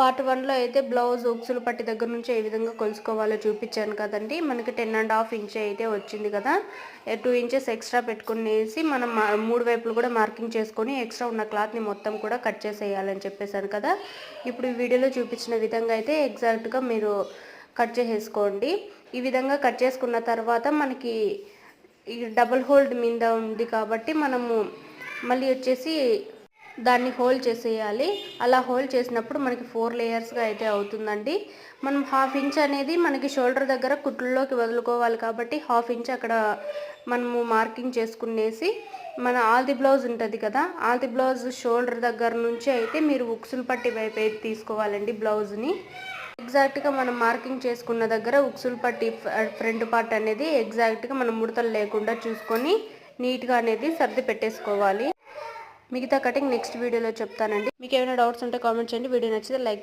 Part వన్లో అయితే blouse ఉక్సులు పట్టి దగ్గర నుంచి ఏ విధంగా కొలుసుకోవాలో చూపించాను కదండి. మనకి టెన్ అండ్ హాఫ్ ఇంచ్ అయితే వచ్చింది కదా. టూ ఇంచెస్ ఎక్స్ట్రా పెట్టుకునేసి మనం మా- మూడు వైపులు కూడా మార్కింగ్ చేసుకొని ఎక్స్ట్రా ఉన్న క్లాత్ని మొత్తం కూడా కట్ చేసేయాలని చెప్పేశాను కదా. ఇప్పుడు ఈ వీడియోలో చూపించిన విధంగా అయితే ఎగ్జాక్ట్గా మీరు కట్ చేసేసుకోండి. ఈ విధంగా కట్ చేసుకున్న తర్వాత మనకి ఈ డబుల్ హోల్డ్ మీద ఉంది కాబట్టి మనము మళ్ళీ వచ్చేసి దాన్ని హోల్డ్ చేసేయాలి. అలా హోల్డ్ చేసినప్పుడు మనకి ఫోర్ లేయర్స్గా అయితే అవుతుందండి. మనం హాఫ్ ఇంచ్ అనేది మనకి షోల్డర్ దగ్గర కుట్లలోకి వదులుకోవాలి కాబట్టి హాఫ్ ఇంచ్ అక్కడ మనము మార్కింగ్ చేసుకునేసి మన ఆల్ది బ్లౌజ్ ఉంటుంది కదా ఆల్ది బ్లౌజ్ షోల్డర్ దగ్గర నుంచి అయితే మీరు ఉక్సులు పట్టి వైపు అయితే తీసుకోవాలండి బ్లౌజ్ని. ఎగ్జాక్ట్గా మనం మార్కింగ్ చేసుకున్న దగ్గర ఉక్సులు పట్టి ఫ్రంట్ పార్ట్ అనేది ఎగ్జాక్ట్గా మనం ముడతలు లేకుండా చూసుకొని నీట్గా అనేది సర్ది పెట్టేసుకోవాలి. మిగతా కటింగ్ నెక్స్ట్ వీడియోలో చెప్తానండి. మీకు ఏమైనా డౌట్స్ ఉంటే కామెంట్ చేయండి. వీడియో నచ్చితే లైక్